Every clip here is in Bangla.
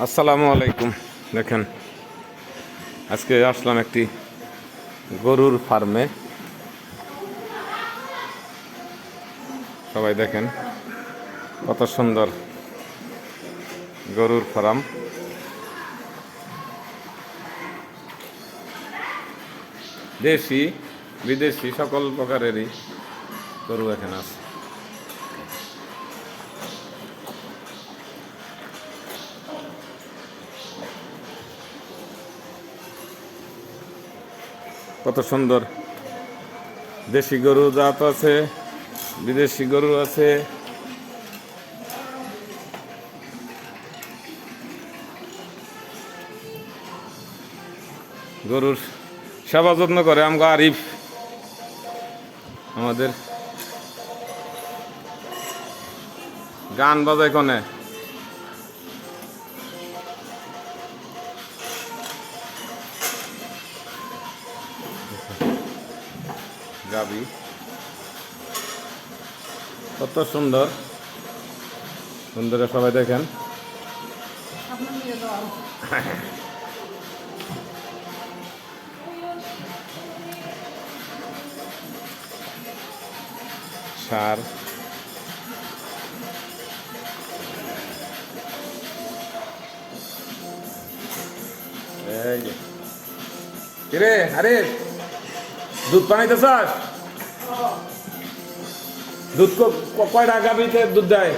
আসসালামু আলাইকুম। দেখেন, আজকে আসলাম একটি গরুর ফার্মে। সবাই দেখেন, কত সুন্দর গরুর ফার্ম। দেশি, বিদেশি, সকল প্রকারেরই গরু এখানে আছে। কত সুন্দর। দেশি গরু জাত আছে, বিদেশি গরু আছে। গরুর সেবা যত্ন করে, আমগো আরিফ। আমাদের গান বাজায় কনে? গাবি। কত সুন্দর। সুন্দর সবাই দেখেন। সার। কিরে আরে দুধ পানিতে চাস দুধ কয়টা গাভিতে দুধ দেয়?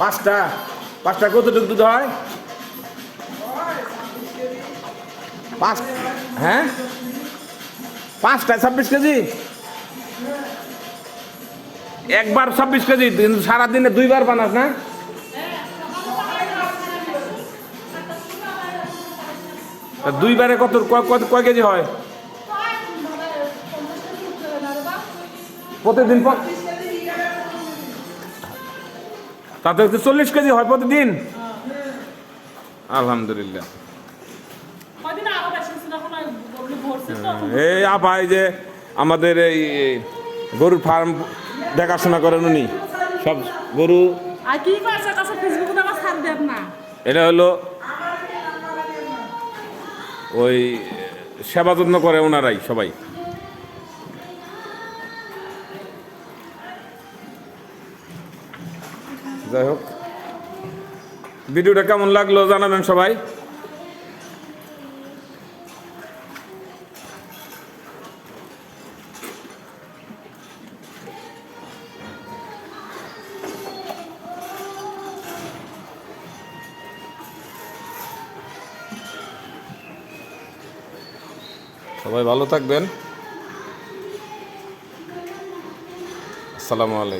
পাঁচটা। পাঁচটা কতটুকু দুধ হয়? পাঁচ হ্যাঁ? পাঁচটা, ছাব্বিশ কেজি? একবার ছাব্বিশ কেজি, কিন্তু সারাদিনে দুইবার বানাস না? দুইবারে কত কয় কেজি হয়? প্রতিদিন তাতে হচ্ছে চল্লিশ কেজি হয় প্রতিদিন? আলহামদুলিল্লাহ। এই আপা এই যে আমাদের এই গরুর ফার্ম দেখাশোনা করেন উনি। সব গরু আর কি করছে কাছে ফেসবুকে আমার ছাড় দেব না। এটা হলো ওই সেবা যত্ন করে ওনারাই সবাই। যাই হোক। ভিডিওটা কেমন লাগল জানাবেন সবাই। সবাই ভালো থাকবেন। আসসালামু আলাইকুম।